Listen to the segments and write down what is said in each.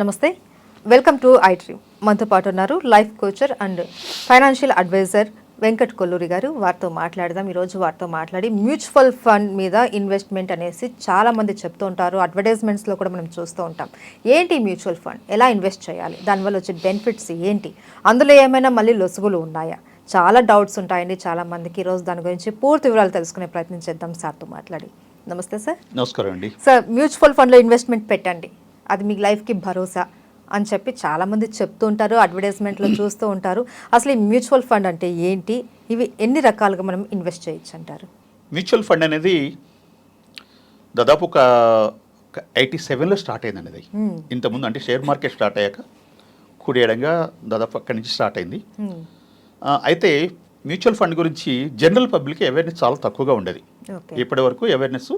నమస్తే. Welcome to I dream మనతో పాటు ఉన్నారు life coach and financial advisor Venkat Kolluri garu. వారితో మాట్లాడదాం. ఈరోజు వారితో మాట్లాడి మ్యూచువల్ ఫండ్ మీద ఇన్వెస్ట్మెంట్ అనేసి చాలా మంది చెప్తూ ఉంటారు. అడ్వర్టైజ్మెంట్స్లో కూడా మనం చూస్తూ ఉంటాం. ఏంటి మ్యూచువల్ ఫండ్? ఎలా ఇన్వెస్ట్ చేయాలి? దానివల్ల వచ్చే బెనిఫిట్స్ ఏంటి? అందులో ఏమైనా మళ్ళీ లొసుగులు ఉన్నాయా? చాలా డౌట్స్ ఉంటాయండి చాలా మందికి ఈరోజు దాని గురించి పూర్తి వివరాలు తెలుసుకునే ప్రయత్నం చేద్దాం. సార్తో మాట్లాడి. నమస్తే సార్. నమస్కారం అండి. సార్ మ్యూచువల్ ఫండ్లో ఇన్వెస్ట్మెంట్ పెట్టండి. అది మీ లైఫ్కి భరోసా అని చెప్పి చాలామంది చెప్తూ ఉంటారు అడ్వర్టైజ్మెంట్లో చూస్తూ ఉంటారు. అసలు ఈ మ్యూచువల్ ఫండ్ అంటే ఏంటి? ఇవి ఎన్ని రకాలుగా మనం ఇన్వెస్ట్ చేయొచ్చు అంటారు? మ్యూచువల్ ఫండ్ అనేది దాదాపు ఒక ఎయిటీ సెవెన్లో స్టార్ట్ అయిందండి అది. ఇంతకుముందు అంటే షేర్ మార్కెట్ స్టార్ట్ అయ్యాక కుడియడంగా దాదాపు అక్కడి నుంచి స్టార్ట్ అయింది. అయితే మ్యూచువల్ ఫండ్ గురించి జనరల్ పబ్లిక్ అవేర్నెస్ చాలా తక్కువగా ఉండేది. ఇప్పటి వరకు అవేర్నెస్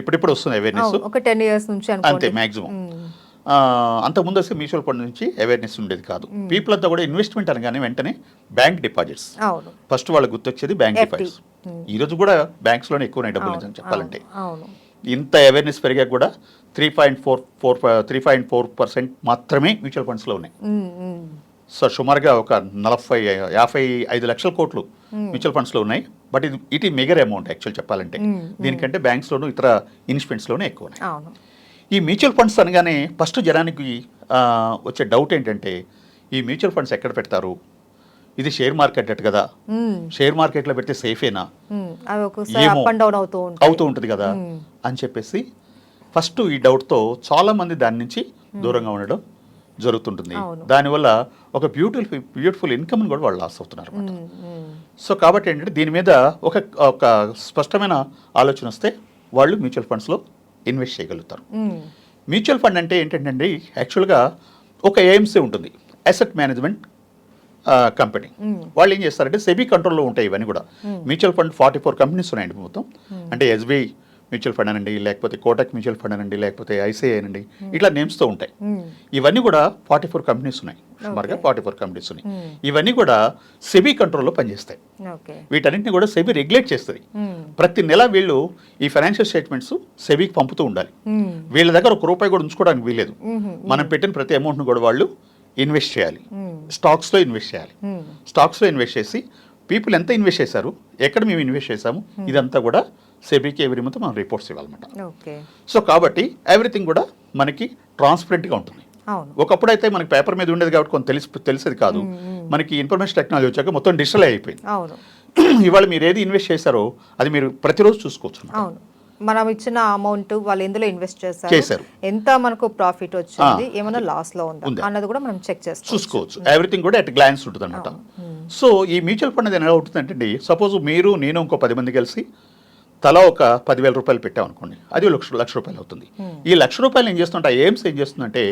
ఇప్పుడిప్పుడు వస్తుంది అవేర్నెస్ ఒక టెన్ ఇయర్స్ నుంచి అంతే మ్యాక్సిమం. అంతకుముందు అసలు మ్యూచువల్ ఫండ్ నుంచి అవేర్నెస్ ఉండేది కాదు. పీపుల్ అంతా కూడా ఇన్వెస్ట్మెంట్ అనగానే వెంటనే బ్యాంక్ డిపాజిట్స్ ఫస్ట్ వాళ్ళకి గుర్తొచ్చేది బ్యాంక్. డిపాజిట్స్ ఈ రోజు కూడా బ్యాంక్స్లోనే ఎక్కువ డబ్బులు చెప్పాలంటే. ఇంత అవేర్నెస్ పెరిగా కూడా three point four four three point four percent మాత్రమే మ్యూచువల్ ఫండ్స్లో ఉన్నాయి. సో సుమారుగా ఒక నలభై యాభై ఐదు లక్షల కోట్లు మ్యూచువల్ ఫండ్స్లో ఉన్నాయి. బట్ ఇది ఇట్ మెగర్ అమౌంట్ యాక్చువల్ చెప్పాలంటే. దీనికంటే బ్యాంక్స్లోను ఇతర ఇన్వెస్ట్మెంట్స్లోనే ఎక్కువ ఉన్నాయి. ఈ మ్యూచువల్ ఫండ్స్ అనగానే ఫస్ట్ జనానికి వచ్చే డౌట్ ఏంటంటే ఈ మ్యూచువల్ ఫండ్స్ ఎక్కడ పెడతారు? ఇది షేర్ మార్కెట్ అట్ కదా. షేర్ మార్కెట్లో పెడితే సేఫేనా? అవుతూ ఉంటుంది. కదా. అని చెప్పేసి ఫస్ట్ ఈ డౌట్తో చాలా మంది దాని నుంచి దూరంగా ఉండడం జరుగుతుంటుంది. దానివల్ల ఒక బ్యూటిఫుల్ బ్యూటిఫుల్ ఇన్కమ్ కూడా వాళ్ళు లాస్ అవుతున్నారు. సో కాబట్టి ఏంటంటే దీని మీద ఒక ఒక స్పష్టమైన ఆలోచన వస్తే వాళ్ళు మ్యూచువల్ ఫండ్స్లో ఇన్వెస్ట్ చేయగలుగుతారు. మ్యూచువల్ ఫండ్ అంటే ఏంటంటే యాక్చువల్గా ఒక ఏఎంసీ ఉంటుంది అసెట్ మేనేజ్మెంట్ కంపెనీ. వాళ్ళు ఏం చేస్తారంటే సెబీ కంట్రోల్లో ఉంటాయి ఇవన్నీ కూడా. Mutual fund forty four companies ఉన్నాయండి మొత్తం. అంటే ఎస్బీఐ మ్యూచువల్ ఫండ్ అనండి లేకపోతే కోటక్ మ్యూచువల్ ఫండ్ అనండి లేకపోతే ఐసిఐ అనండి ఇట్లా నేమ్స్తో ఉంటాయి. ఇవన్నీ కూడా ఫార్టీ ఫోర్ కంపెనీస్ ఉన్నాయి. సుమారుగా ఫార్టీ ఫోర్ కంపెనీస్ ఉన్నాయి. ఇవన్నీ కూడా సెబీ కంట్రోల్లో పనిచేస్తాయి. వీటన్నిటిని కూడా సెబీ రెగ్యులేట్ చేస్తుంది. Hmm. ప్రతి నెల వీళ్ళు ఈ ఫైనాన్షియల్ స్టేట్మెంట్స్ సెబీకి పంపుతూ ఉండాలి. Hmm. వీళ్ళ దగ్గర ఒక రూపాయి కూడా ఉంచుకోవడానికి వీలేదు మనం పెట్టిన ప్రతి అమౌంట్ను కూడా వాళ్ళు ఇన్వెస్ట్ చేయాలి. స్టాక్స్లో ఇన్వెస్ట్ చేయాలి. Hmm. స్టాక్స్లో ఇన్వెస్ట్ చేసి పీపుల్ ఎంత ఇన్వెస్ట్ చేశారు? ఎక్కడ మేము ఇన్వెస్ట్ చేశాము? ఇదంతా కూడా సెబీకి ఎవరి మంత్ మనం రిపోర్ట్స్ ఇవ్వాలన్నమాట. ఓకే. సో కాబట్టి ఎవ్రీథింగ్ కూడా మనకి ట్రాన్స్పరెంట్గా ఉంటుంది. ఒకప్పుడు అయితే మనకి పేపర్ మీద ఉండేది కాబట్టి కొంత తెలిసి తెలిసేది కాదు. మనకి ఇన్ఫర్మేషన్ టెక్నాలజీ వచ్చాక మొత్తం డిజిటల్ అయిపోయింది. ఇవాళ మీరు ఏది ఇన్వెస్ట్ చేశారో అది మీరు ప్రతిరోజు చూసుకోవచ్చు మనం ఇచ్చిన అమౌంట్ వాళ్ళు ఎందులో ఇన్వెస్ట్ చేశారు? చేశారు. ఎంత మనకు ప్రాఫిట్ వచ్చింది? ఏమైనా లాస్లో ఉందా? అన్నది కూడా మనం చెక్ చేసుకోవచ్చు. చూసుకోవచ్చు. ఎవ్రీథింగ్ కూడా అట్ గ్లాన్స్ ఉంటుంది అనమాట సో ఈ మ్యూచువల్ ఫండ్ అనేది ఎలా ఉంటుందంటే సపోజ్ మీరు నేను ఇంకో పది మంది కలిసి తలా ఒక పదివేల రూపాయలు పెట్టాం అనుకోండి అది లక్ష లక్ష రూపాయలు అవుతుంది. ఈ లక్ష రూపాయలు ఏం చేస్తుంటే ఎయిమ్స్ ఏం చేస్తుందంటే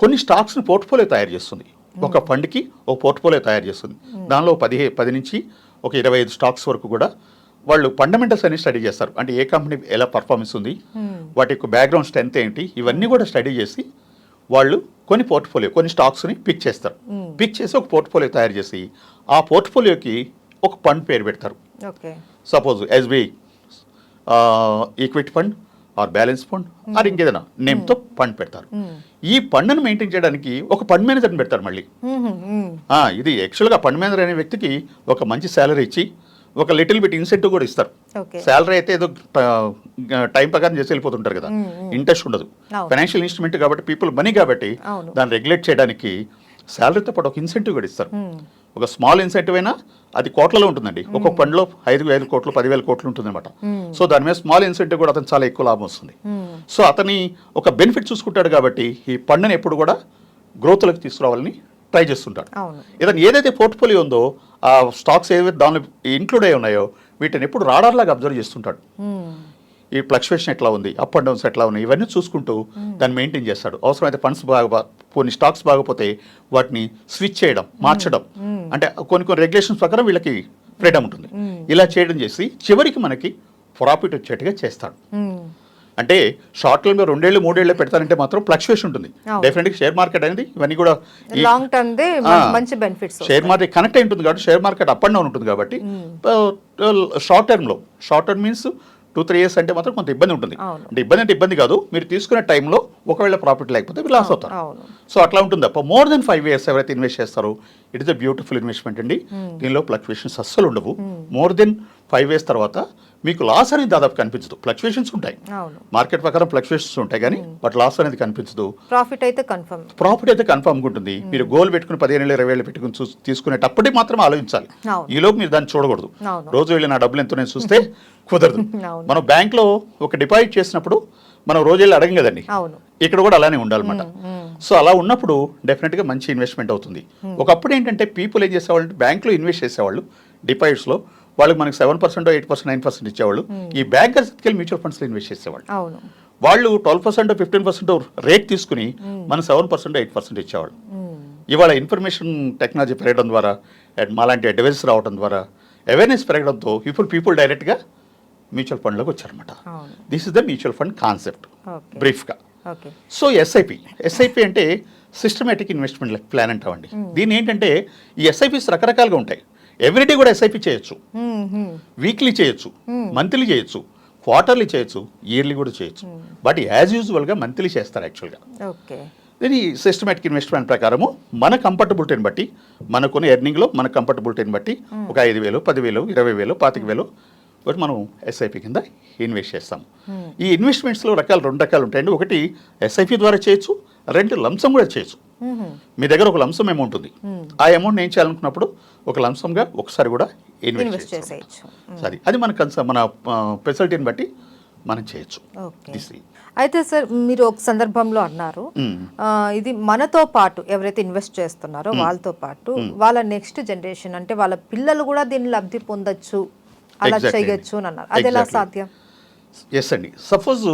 కొన్ని స్టాక్స్ని పోర్ట్ఫోలియో తయారు చేస్తుంది. ఒక ఫండ్కి ఒక పోర్ట్ఫోలియో తయారు చేస్తుంది. దానిలో పది పది నుంచి ఒక ఇరవై ఐదు స్టాక్స్ వరకు కూడా వాళ్ళు ఫండమెంటల్స్ అన్ని స్టడీ చేస్తారు. అంటే ఏ కంపెనీ ఎలా పర్ఫార్మెన్స్ ఉంది వాటి యొక్క బ్యాక్గ్రౌండ్ స్ట్రెంత్ ఏంటి ఇవన్నీ కూడా స్టడీ చేసి వాళ్ళు కొన్ని పోర్ట్ఫోలియో కొన్ని స్టాక్స్ని పిక్ చేస్తారు. పిక్ చేసి ఒక పోర్ట్ఫోలియో తయారు చేసి ఆ పోర్ట్ఫోలియోకి ఒక ఫండ్ పేరు పెడతారు. Suppose SBI equity fund or balance fund or ఇంకేదైనా నేమ్తో ఫండ్ పెడతారు. ఈ ఫండ్ను మెయింటైన్ చేయడానికి ఒక ఫండ్ మేనేజర్ని పెడతారు మళ్ళీ. ఆ, ఇది యాక్చువల్గా ఫండ్ మేనేజర్ అనే వ్యక్తికి ఒక మంచి శాలరీ ఇచ్చి ఒక లిటిల్ బిట్ ఇన్సెంటివ్ కూడా ఇస్తారు. శాలరీ అయితే ఏదో టైం ప్రకారం చేసి వెళ్ళిపోతుంటారు కదా. ఇంట్రెస్ట్ ఉండదు. ఫైనాన్షియల్ ఇన్స్ట్రుమెంట్ కాబట్టి పీపుల్ మనీ కాబట్టి. దాన్ని రెగ్యులేట్ చేయడానికి శాలరీతో పాటు ఒక ఇన్సెంటివ్ కూడా ఇస్తారు. ఒక స్మాల్ ఇన్సెంటివ్ అయినా అది కోట్లలో ఉంటుందండి. ఒక్కొక్క ఫండ్లో ఐదు వేల కోట్లు పదివేల కోట్లు ఉంటుందన్నమాట. సో దాని మీద స్మాల్ ఇన్సెంటివ్ కూడా అతను చాలా ఎక్కువ లాభం వస్తుంది. సో అతని ఒక బెనిఫిట్ చూసుకుంటాడు కాబట్టి ఈ ఫండ్ని ఎప్పుడు కూడా గ్రోత్లోకి తీసుకురావాలని ట్రై చేస్తుంటాడు. ఏదైనా ఏదైతే పోర్ట్ఫోలియో ఉందో ఆ స్టాక్స్ ఏవైతే దానిలో ఇంక్లూడ్ అయి ఉన్నాయో వీటిని ఎప్పుడు రాడార్లాగా అబ్జర్వ్ చేస్తుంటాడు. ఈ ఫ్లక్చువేషన్ ఎట్లా ఉంది? అప్ అండ్ డౌన్స్ ఎట్లా ఉన్నాయి? ఇవన్నీ చూసుకుంటూ దాన్ని మెయింటైన్ చేస్తాడు. అవసరమైతే ఫండ్స్ బాగా కొన్ని స్టాక్స్ బాగపోతే వాటిని స్విచ్ చేయడం మార్చడం. అంటే కొన్ని కొన్ని రెగ్యులేషన్స్ ప్రకారం వీళ్ళకి ఫ్రీడమ్ ఉంటుంది. ఇలా చేయడం చేసి చివరికి మనకి ప్రాఫిట్ వచ్చేట్టుగా చేస్తాడు. అంటే షార్ట్ టర్మ్ రెండేళ్ళు మూడేళ్ళు పెడతానంటే మాత్రం ఫ్లక్చువేషన్ ఉంటుంది. అవును. డెఫినెట్గా షేర్ మార్కెట్ అనేది ఇవన్నీ కూడా లాంగ్ టర్మ్. మంచి బెనిఫిట్స్ షేర్ మార్కెట్ కనెక్ట్ అయి ఉంటుంది కాబట్టి share market up and down ఉంటుంది కాబట్టి షార్ట్ టర్మ్లో short term means two three years అంటే మాత్రం కొంత ఇబ్బంది ఉంటుంది. అంటే ఇబ్బంది అంటే ఇబ్బంది కాదు. మీరు తీసుకునే టైంలో ఒకవేళ ప్రాఫిట్ లేకపోతే మీరు లాస్ అవుతారు. సో అట్లా ఉంటుంది. తప్ప మోర్ దెన్ ఫైవ్ ఇయర్స్ ఎవరైతే ఇన్వెస్ట్ చేస్తారో it is a beautiful investment అండి. దీనిలో ఫ్లక్చువేషన్స్ అస్సలు ఉండవు. మోర్ దెన్ ఫైవ్ ఇయర్స్ తర్వాత మీకు లాస్ అనేది దాదాపు కనిపించదు. ఫ్లక్చువేషన్స్ ఉంటాయి. మార్కెట్ ప్రకారం ఫ్లక్చువేషన్స్ ఉంటాయి కానీ బట్ లాస్ అనేది కనిపించదు. ప్రాఫిట్ అయితే కన్ఫర్మ్ ప్రాఫిట్ అయితే కన్ఫర్మ్ ఉంటుంది. మీరు గోల్ పెట్టుకుని పదిహేను వేలు ఇరవై వేలు పెట్టుకుని చూ తీసుకునేటప్పటికి మాత్రం ఆలోచించాలి. అవును. ఈ లోపు మీరు దాన్ని చూడకూడదు. రోజు వెళ్ళి నా డబ్బులు ఎంతో నేను చూస్తే కుదరదు. మనం బ్యాంక్లో ఒక డిపాజిట్ చేసినప్పుడు మనం రోజు వెళ్ళి అడగం కదండి. ఇక్కడ కూడా అలానే ఉండాలన్నమాట. సో అలా ఉన్నప్పుడు డెఫినెట్గా మంచి ఇన్వెస్ట్మెంట్ అవుతుంది. ఒకప్పుడు ఏంటంటే పీపుల్ ఏం చేసేవాళ్ళు బ్యాంక్లో ఇన్వెస్ట్ చేసేవాళ్ళు డిపాజిట్స్లో వాళ్ళకి మనకి seven percent eight percent nine percent ఇచ్చేవాళ్ళు. ఈ బ్యాంకర్స్ వెళ్ళి మ్యూచువల్ ఫండ్స్లో ఇన్వెస్ట్ చేసేవాళ్ళు. వాళ్ళు twelve percent fifteen percent rate తీసుకుని మన సెవెన్ పర్సెంట్ ఎయిట్ పర్సెంట్ ఇచ్చేవాళ్ళు. మ్మ్. ఇవాళ ఇన్ఫర్మేషన్ టెక్నాలజీ పెరగడం ద్వారా and మాలాంటి అడ్వైస్ రావడం ద్వారా అవేర్నెస్ పెరగడంతో ఇప్పుడు పీపుల్ డైరెక్ట్గా మ్యూచువల్ ఫండ్లోకి వచ్చారన్నమాట. అవును. This is the mutual fund concept బ్రీఫ్గా సో ఎస్ఐపి ఎస్ఐపి అంటే సిస్టమేటిక్ ఇన్వెస్ట్మెంట్ ప్లాన్ అంటామండి. దీని ఏంటంటే ఈ ఎస్ఐపిస్ రకరకాలుగా ఉంటాయి. ఎవ్రీడే కూడా ఎస్ఐపి చేయొచ్చు. వీక్లీ చేయొచ్చు. మంత్లీ చేయొచ్చు. క్వార్టర్లీ చేయొచ్చు. ఇయర్లీ కూడా చేయొచ్చు. బట్ యాజ్ యూజువల్గా మంత్లీ చేస్తారు యాక్చువల్గా ఓకే. దీని సిస్టమేటిక్ ఇన్వెస్ట్మెంట్ ప్రకారము మన కంఫర్టబిలిటీని బట్టి మనకున్న ఎర్నింగ్లో మన కంఫర్టబిలిటీని బట్టి ఒక ఐదు వేలు పదివేలు ఇరవై వేలు పాతిక వేలు బట్ మనం ఎస్ఐపి కింద ఇన్వెస్ట్ చేస్తాం. ఈ ఇన్వెస్ట్మెంట్స్లో రకాలు రెండు రకాలు ఉంటాయండి. ఒకటి ఎస్ఐపి ద్వారా చేయొచ్చు. రెండు లంసం కూడా చేయొచ్చు. మీ దగ్గర ఒక లంసం అమౌంట్ ఉంది. ఆ అమౌంట్ నేను చేయాలనుకున్నప్పుడు ఒక లంసంగా ఒకసారి కూడా ఇన్వెస్ట్ చేసేయచ్చు. సరే అది మన కన్స మన ఫెసిలిటీని బట్టి మనం చేయొచ్చు. అయితే సార్ మీరు ఒక సందర్భంలో అన్నారు ఇది మనతో పాటు ఎవరైతే ఇన్వెస్ట్ చేస్తున్నారో వాళ్ళతో పాటు వాళ్ళ నెక్స్ట్ జనరేషన్ అంటే వాళ్ళ పిల్లలు కూడా దీన్ని లబ్ధి పొందొచ్చు అలా. చేయొచ్చు అని అన్నారు. అది ఎలా. సాధ్యం? ఎస్ అండి. సపోజ్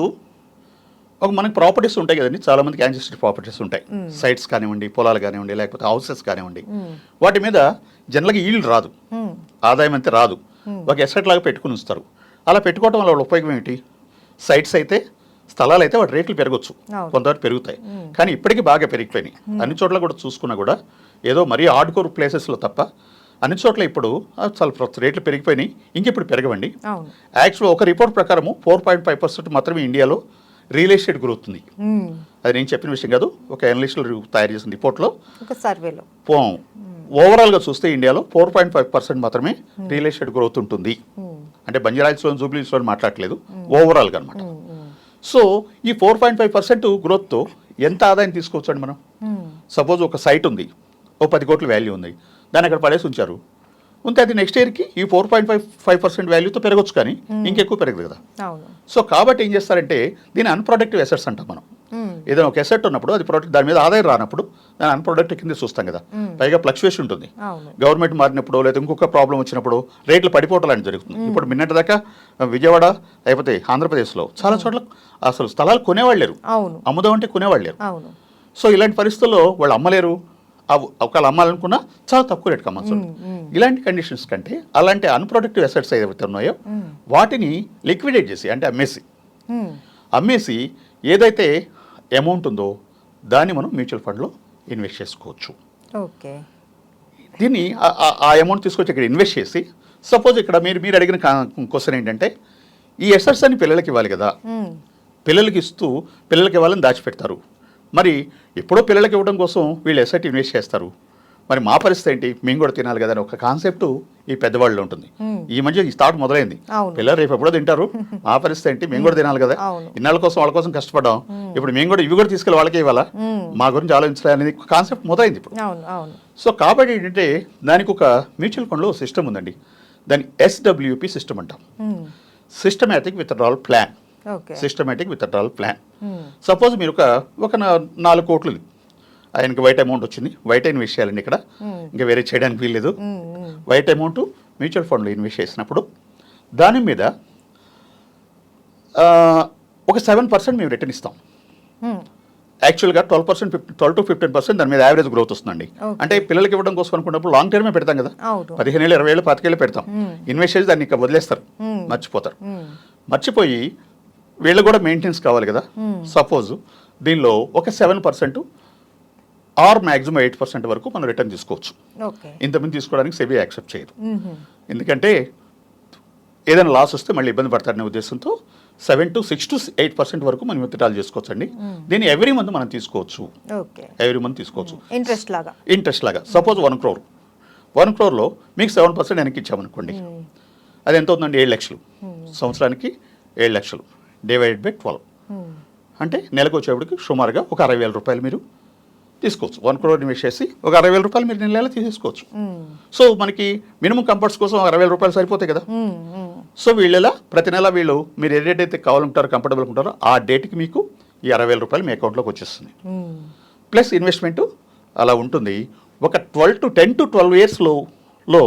ఒక మనకి ప్రాపర్టీస్ ఉంటాయి కదండి. చాలా మందికి యాన్సిస్టర్ ప్రాపర్టీస్ ఉంటాయి. సైట్స్ కానివ్వండి పొలాలు కానివ్వండి లేకపోతే హౌసెస్ కానివ్వండి. వాటి మీద జనరల్గా ఈల్డ్ రాదు. ఆదాయం అంతే రాదు. ఒక ఎసెట్ లాగా పెట్టుకుని ఉంచుతారు. అలా పెట్టుకోవడం వల్ల వాళ్ళ ఉపయోగం ఏంటి సైట్స్ అయితే స్థలాలు అయితే వాటి రేట్లు పెరగచ్చు. కొంతవరకు పెరుగుతాయి. కానీ ఇప్పటికీ బాగా పెరిగిపోయినాయి. అన్ని చోట్ల కూడా చూసుకున్నా కూడా ఏదో మరీ ఆర్డ్కోర్ ప్లేసెస్లో తప్ప అన్ని చోట్ల ఇప్పుడు చాలా రేట్లు పెరిగిపోయినాయి. ఇంకెప్పుడు పెరగవండి. అవును. యాక్చువల్ ఒక రిపోర్ట్ ప్రకారము ఫోర్ పాయింట్ ఫైవ్ పర్సెంట్ మాత్రమే ఇండియాలో రియల్ ఎస్టేట్ గ్రోత్ ఉంది. అది నేను చెప్పిన విషయం కాదు. ఒక అనలిస్టులు తయారు చేసిన రిపోర్ట్లో ఒక సర్వేలో. ఓవరాల్గా చూస్తే ఇండియాలో ఫోర్ పాయింట్ ఫైవ్ పర్సెంట్ మాత్రమే రియల్ ఎస్టేట్ గ్రోత్ ఉంటుంది. అంటే బంజారాయిల్స్లో జూబ్లీస్లో మాట్లాడట్లేదు. ఓవరాల్గా అనమాట సో ఈ ఫోర్ పాయింట్ ఫైవ్ పర్సెంట్ గ్రోత్తో ఎంత ఆదాయం తీసుకోవచ్చండి మనం? సపోజ్ ఒక సైట్ ఉంది. ఓ పది కోట్ల వాల్యూ ఉంది. దాన్ని అక్కడ పడేసి ఉంచారు. ఉంటే అది నెక్స్ట్ ఇయర్కి ఈ four point five five percent వాల్యూతో పెరగచ్చు కానీ ఇంకెక్కువ పెరగదు కదా. సో కాబట్టి ఏం చేస్తారంటే దీని అన్ప్రొడక్టివ్ ఎసెట్స్ అంటాం మనం. ఏదైనా ఒక ఎసెట్ ఉన్నప్పుడు అది ప్రొడక్ట్ దాని మీద ఆదాయం రానప్పుడు దాని అన్ప్రొడక్టివ్ కింద చూస్తాం కదా. పైగా ఫ్లక్చువేషన్ ఉంటుంది. గవర్నమెంట్ మారినప్పుడు లేదా ఇంకొక ప్రాబ్లం వచ్చినప్పుడు రేట్లు పడిపోవడం లాంటి జరుగుతుంది. ఇప్పుడు నిన్నటి దాకా విజయవాడ లేకపోతే ఆంధ్రప్రదేశ్లో చాలా చోట్ల అసలు స్థలాలు కొనేవాళ్ళు లేరు. అవును. అమ్ముదాం అంటే కొనేవాళ్ళు లేరు. సో ఇలాంటి పరిస్థితుల్లో వాళ్ళు అమ్మలేరు. ఒకవేళ అమ్మాలనుకున్నా చాలా తక్కువ రేటుకి అమ్మచ్చు ఇలాంటి కండిషన్స్ కంటే అలాంటి అన్ప్రొడక్టివ్ అసెట్స్ ఏవైతే ఉన్నాయో వాటిని లిక్విడేట్ చేసి అంటే అమ్మేసి మ్మ్. అమ్మేసి ఏదైతే అమౌంట్ ఉందో దాన్ని మనం మ్యూచువల్ ఫండ్లో ఇన్వెస్ట్ చేసుకోవచ్చు. ఓకే. దీన్ని ఆ- అమౌంట్ తీసుకొచ్చి ఇక్కడ ఇన్వెస్ట్ చేసి సపోజ్ ఇక్కడ మీరు మీరు అడిగిన క్వశ్చన్ ఏంటంటే ఈ ఎసెట్స్ అని పిల్లలకి ఇవ్వాలి కదా. పిల్లలకి ఇస్తూ పిల్లలకి ఇవ్వాలని దాచిపెడతారు. మరి ఎప్పుడో పిల్లలకి ఇవ్వడం కోసం వీళ్ళు ఎసెట్ ఇన్వెస్ట్ చేస్తారు. మరి మా పరిస్థితి ఏంటి? మేము కూడా తినాలి కదా అని ఒక కాన్సెప్ట్ ఈ పెద్దవాళ్ళు ఉంటుంది. ఈ మధ్య ఈ థాట్ మొదలైంది. పిల్లలు రేపు ఎప్పుడో తింటారు. మా పరిస్థితి ఏంటి? మేము కూడా తినాలి కదా. ఇన్నాళ్ళ కోసం వాళ్ళ కోసం కష్టపడ్డాం. ఇప్పుడు మేము కూడా ఇవి కూడా తీసుకెళ్ళి వాళ్ళకే ఇవ్వాలా? మా గురించి ఆలోచించాలి అనేది కాన్సెప్ట్ మొదలైంది ఇప్పుడు. సో కాబట్టి ఏంటంటే దానికి ఒక మ్యూచువల్ ఫండ్లో సిస్టమ్ ఉందండి. దాని ఎస్డబ్ల్యూపి సిస్టమ్ అంటాం. Systematic withdrawal plan systematic withdrawal plan hmm. Suppose మీరు ఒక ఒక నాలుగు కోట్లు ఆయనకి వైట్ అమౌంట్ వచ్చింది. వైట్ ఇన్వెస్ట్ చేయాలండి ఇక్కడ. ఇంకా వేరే చేయడానికి వీల్లేదు. వైట్ అమౌంట్ మ్యూచువల్ ఫండ్లో ఇన్వెస్ట్ చేసినప్పుడు దాని మీద ఒక సెవెన్ పర్సెంట్ మేము రిటర్న్ ఇస్తాం. యాక్చువల్గా twelve percent twelve to fifteen percent దాని మీద యావరేజ్ గ్రోత్ వస్తుందండి. అంటే పిల్లలకి ఇవ్వడం కోసం అనుకున్నప్పుడు లాంగ్ టర్మే పెడతాం కదా. పదిహేను ఏళ్ళు ఇరవై ఏళ్ళు పాతికేళ్ళు పెడతాం. ఇన్వెస్ట్ చేసి దాన్ని ఇంకా వదిలేస్తారు. Hmm. మర్చిపోతారు. మర్చిపోయి వీళ్ళు కూడా మెయింటెనెన్స్ కావాలి కదా. సపోజ్ దీనిలో ఒక seven percent or maximum eight percent వరకు మనం రిటర్న్ తీసుకోవచ్చు. ఇంతమంది తీసుకోవడానికి సెబీ యాక్సెప్ట్ చేయదు. ఎందుకంటే ఏదైనా లాస్ వస్తే మళ్ళీ ఇబ్బంది పడతారనే ఉద్దేశంతో seven to six to eight percent వరకు మనం విత్డ్రాల్ చేసుకోవచ్చు అండి దీన్ని ఎవ్రీ మంత్ మనం తీసుకోవచ్చు. ఎవ్రీ మంత్ తీసుకోవచ్చు. ఇంట్రెస్ట్ లాగా. ఇంట్రెస్ట్ లాగా. సపోజ్ వన్ క్రోర్ వన్ క్రోర్లో మీకు సెవెన్ పర్సెంట్ వెనక్కి ఇచ్చామనుకోండి. అది ఎంత అవుతుందండి? ఏడు లక్షలు. సంవత్సరానికి ఏడు లక్షలు. Divided by twelve. అంటే నెలకు వచ్చేప్పటికి సుమారుగా ఒక అరవై వేల రూపాయలు మీరు తీసుకోవచ్చు. వన్ క్రోర్ ఇన్వెస్ట్ చేసి ఒక అరవై వేల రూపాయలు మీరు నెల నెల తీసేసుకోవచ్చు. సో మనకి మినిమం కంఫర్ట్స్ కోసం అరవై వేల రూపాయలు సరిపోతాయి కదా. సో వీళ్ళలా ప్రతి నెల వీళ్ళు మీరు ఏ డేట్ అయితే కావాలంటారో కంఫర్టబుల్ ఉంటారో ఆ డేట్కి మీకు ఈ అరవై వేల రూపాయలు మీ అకౌంట్లోకి వచ్చేస్తుంది. ప్లస్ ఇన్వెస్ట్మెంట్ అలా ఉంటుంది. ఒక twelve to ten to twelve ఇయర్స్లో లో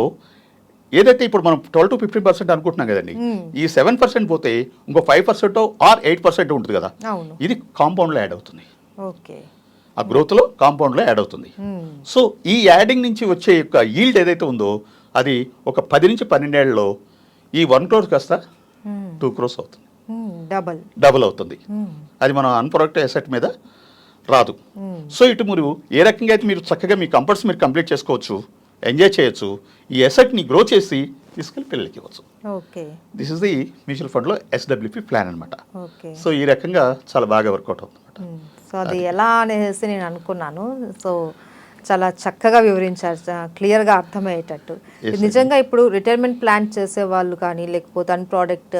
ఏదైతే ఇప్పుడు మనం ట్వెల్వ్ టు ఫిఫ్టీన్ పర్సెంట్ అనుకుంటున్నాం కదండి ఈ సెవెన్ పర్సెంట్ పోతే ఇంకో five percent or eight percent ఉంటుంది కదా. ఇది కాంపౌండ్లో యాడ్ అవుతుంది. ఓకే. ఆ గ్రోత్లో కాంపౌండ్లో యాడ్ అవుతుంది. సో ఈ యాడింగ్ నుంచి వచ్చే యొక్క ఈల్డ్ ఏదైతే ఉందో అది ఒక పది నుంచి పన్నెండేళ్ళలో ఈ వన్ క్రోర్ కాస్త టూ క్రోర్స్ అవుతుంది. డబల్. డబుల్ అవుతుంది. అది మనం అన్ప్రొడక్టివ్ అసెట్ మీద రాదు. సో ఇటు మీరు ఏ రకంగా అయితే మీరు చక్కగా మీ కంఫర్ట్స్ మీరు కంప్లీట్ చేసుకోవచ్చు ఎంజాయ్ చేయొచ్చు. ఈ అసెట్ని గ్రో చేసి తీసుకెళ్ళి పిల్లలకి ఇవ్వచ్చు. Okay. This is the mutual ఫండ్లో ఎస్డబ్ల్యూపి ప్లాన్ అనమాట ఓకే. సో ఈ రకంగా చాలా బాగా వర్కౌట్ అవుతుంది సో అది ఎలా అనేసి నేను అనుకున్నాను. సో చాలా చక్కగా వివరించారు. క్లియర్గా అర్థమయ్యేటట్టు. నిజంగా ఇప్పుడు రిటైర్మెంట్ ప్లాన్ చేసే వాళ్ళు కానీ లేకపోతే అన్ ప్రోడక్ట్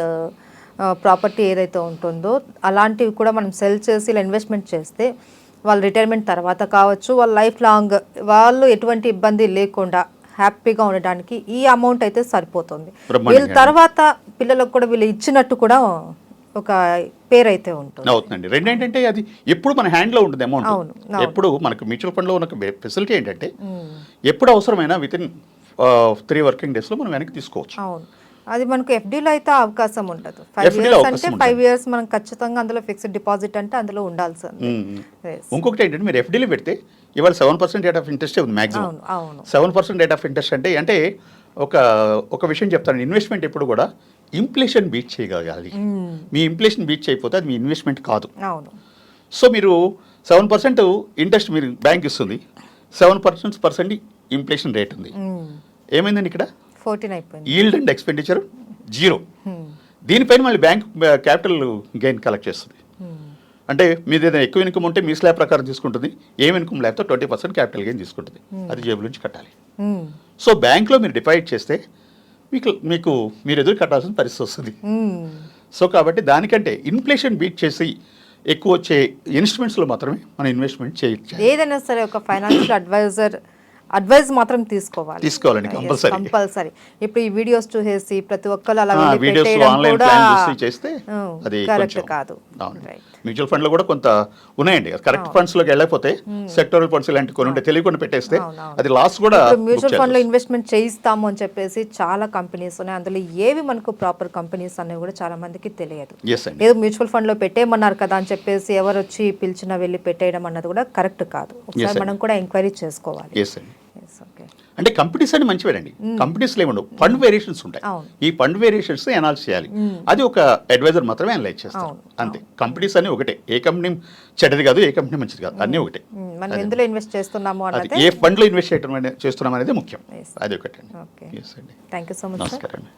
ప్రాపర్టీ ఏదైతే ఉంటుందో అలాంటివి కూడా మనం సెల్ చేసి ఇలా ఇన్వెస్ట్మెంట్ చేస్తే వాళ్ళ రిటైర్మెంట్ తర్వాత కావచ్చు వాళ్ళ లైఫ్ లాంగ్ వాళ్ళు ఎటువంటి ఇబ్బంది లేకుండా హ్యాపీగా ఉండడానికి ఈ అమౌంట్ అయితే సరిపోతుంది. వీళ్ళ తర్వాత పిల్లలకు కూడా వీళ్ళు ఇచ్చినట్టు కూడా ఒక పేరు అయితే ఉంటుంది. అవుతుందండి. రెండు ఏంటంటే అది ఎప్పుడు మన హ్యాండ్లో ఉంటుంది అమౌంట్. ఎప్పుడు మనకు మ్యూచువల్ ఫండ్లో ఉన్న ఫెసిలిటీ ఏంటంటే ఎప్పుడు అవసరమైనా విత్ ఇన్ త్రీ వర్కింగ్ డేస్లో మనం వెనక్కి తీసుకోవచ్చు. అవును. అది మనకు ఎఫ్డీలో అయితే అవకాశం ఉండదు. ఫైవ్ ఇయర్స్ అంటే ఫైవ్ ఇయర్స్ మనం ఖచ్చితంగా అందులో ఫిక్స్డ్ డిపాజిట్ అంటే అందులో. Yes. ఇంకొకటి ఏంటంటే మీరు ఎఫ్డీలో పెడితే ఇవాళ seven percent rate of interest ఉంది maximum seven percent rate of interest అంటే అంటే ఒక ఒక విషయం చెప్తాను. ఇన్వెస్ట్మెంట్ ఎప్పుడు కూడా ఇంప్లేషన్ బీట్ చేయగలగాలి. మీ ఇంప్లేషన్ బీట్ చేయకపోతే అది మీ ఇన్వెస్ట్మెంట్ కాదు. అవును. సో మీరు సెవెన్ పర్సెంట్ ఇంట్రెస్ట్ మీరు బ్యాంక్ ఇస్తుంది. Seven percent percent inflation rate ఉంది. ఏమైందండి ఇక్కడ? ఫోర్టీన్ అయిపోయింది yield and expenditure zero Hmm. దీనిపైన మళ్ళీ బ్యాంక్ క్యాపిటల్ గెయిన్ కలెక్ట్ చేస్తుంది Hmm. అంటే మీది ఏదైనా ఎక్కువ ఇన్కమ్ ఉంటే మీ స్లాబ్ ప్రకారం తీసుకుంటుంది ఏం ఇన్కమ్ లేకపోతే ట్వంటీ పర్సెంట్ క్యాపిటల్ గెయిన్ తీసుకుంటుంది అది జేబు నుంచి కట్టాలి మ్మ్. సో బ్యాంక్లో మీరు డిపాజిట్ చేస్తే మీకు మీకు మీరు ఎదురు కట్టాల్సిన పరిస్థితి వస్తుంది మ్మ్. సో కాబట్టి దానికంటే ఇన్ఫ్లేషన్ బీట్ చేసి ఎక్కువ వచ్చే ఇన్స్ట్రుమెంట్స్లో మాత్రమే మనం ఇన్వెస్ట్మెంట్ చేయొచ్చు ఏదైనా సరే ఒక ఫైనాన్షియల్ అడ్వైజర్ అడ్వైజ్ మాత్రం తీసుకోవాలి. తీసుకోవాలండి, compulsory. కంపల్సరీ ఇప్పుడు ఈ వీడియోస్ చూసేసి ప్రతి ఒక్కరు అలా వీడియోస్ ఆన్లైన్ చేస్తే అది కరెక్ట్ కాదు. రైట్ మ్యూచువల్ ఫండ్లో కూడా కొంత ఉన్నాయండి. కరెక్ట్ ఫండ్స్లోకి వెళ్ళకపోతే సెక్టరల్ ఫండ్స్ ఇలాంటి కొన్ని ఉంటే తెలియకుండా పెట్టేస్తే. అది లాస్ కూడా మ్యూచువల్ ఫండ్లో చేయాల్సి ఇన్వెస్ట్మెంట్ చేయిస్తాము అని చెప్పేసి చాలా కంపెనీస్ ఉన్నాయి. అందులో ఏవి మనకు ప్రాపర్ కంపెనీస్ అనేవి కూడా చాలా మందికి తెలియదు. ఏదో మ్యూచువల్ ఫండ్లో పెట్టేయమన్నారు కదా అని చెప్పేసి ఎవరు వచ్చి పిలిచినా వెళ్ళి పెట్టేయడం అన్నది కూడా కరెక్ట్ కాదు. ఒకసారి. మనం కూడా ఎంక్వైరీ చేసుకోవాలి. Okay. అంటే కంపెనీస్ అని మంచివేనండి. కంపెనీస్ ఏముండవు ఫండ్ వేరియేషన్స్ ఉంటాయి. ఈ ఫండ్ వేరియేషన్స్ అనాలిస్ చేయాలి. అది ఒక అడ్వైజర్ మాత్రమే అనలైజ్ చేస్తారు. అవును, అంతే. కంపెనీస్ అన్ని ఒకటే. ఏ కంపెనీ చెడ్డది కాదు ఏ కంపెనీ మంచిది కాదు. అన్నీ ఒకటే. మనం ఎందులో ఇన్వెస్ట్ చేస్తున్నాము అన్నదే ఏ ఫండ్లో ఇన్వెస్ట్ చేయడం చేస్తున్నాం అనేది ముఖ్యం. అది ఒకటండి. అండి. థ్యాంక్ యూ సో మచ్ నమస్కారం అండి.